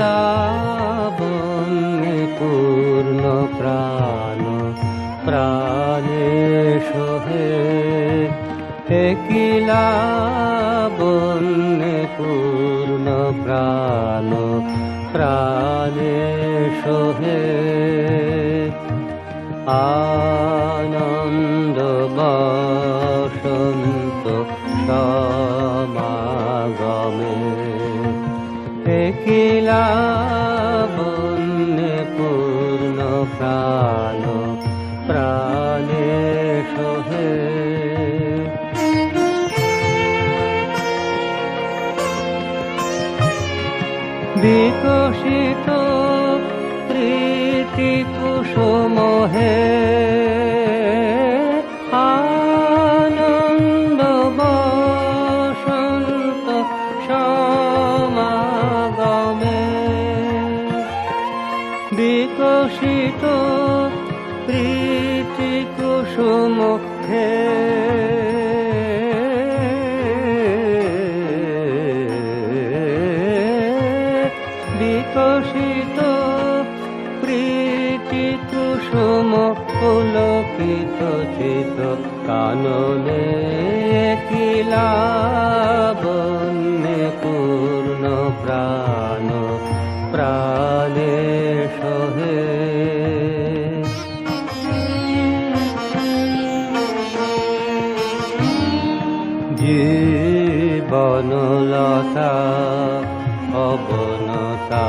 লাবণ্যে পূর্ণ প্রাণ প্রাণে সোহে একই লাবণ্যে পূর্ণ প্রাণ প্রাণে সোহে আনন্দ বসন্ত সমাগমে একিলা বন্যে পূর্ণ প্রাণ প্রাণে সোহে বিকশিত প্রীতি কুসুমহে বিকশিত প্রীতি কুসুম হে বিকশিত প্রীতি কুসুম পুলকিত চিত কাননে কিলা বন্যে পূর্ণ প্রাণ, প্রাণে জীবনলতা অবনতা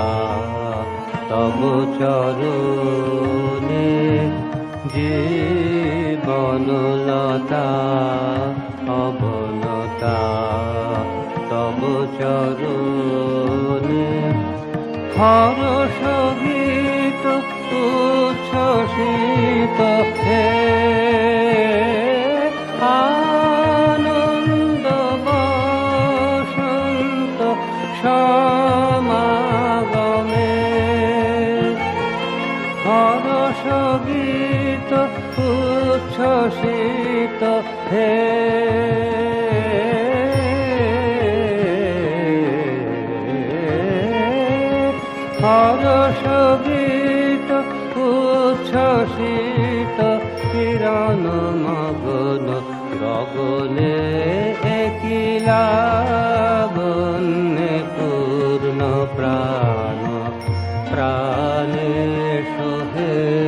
তব চরণে জীবনলতা অবনতা তব চরণে। হরষ গীত উচ্ছ্বসিত হরষ গীত উচ্ছ্বসিত হে। হরষ গীত উচ্ছ্বসিত কিরণ মগন গগনে একিলা পূর্ণ প্রাণ। প্রাণে সোহে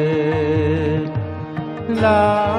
love.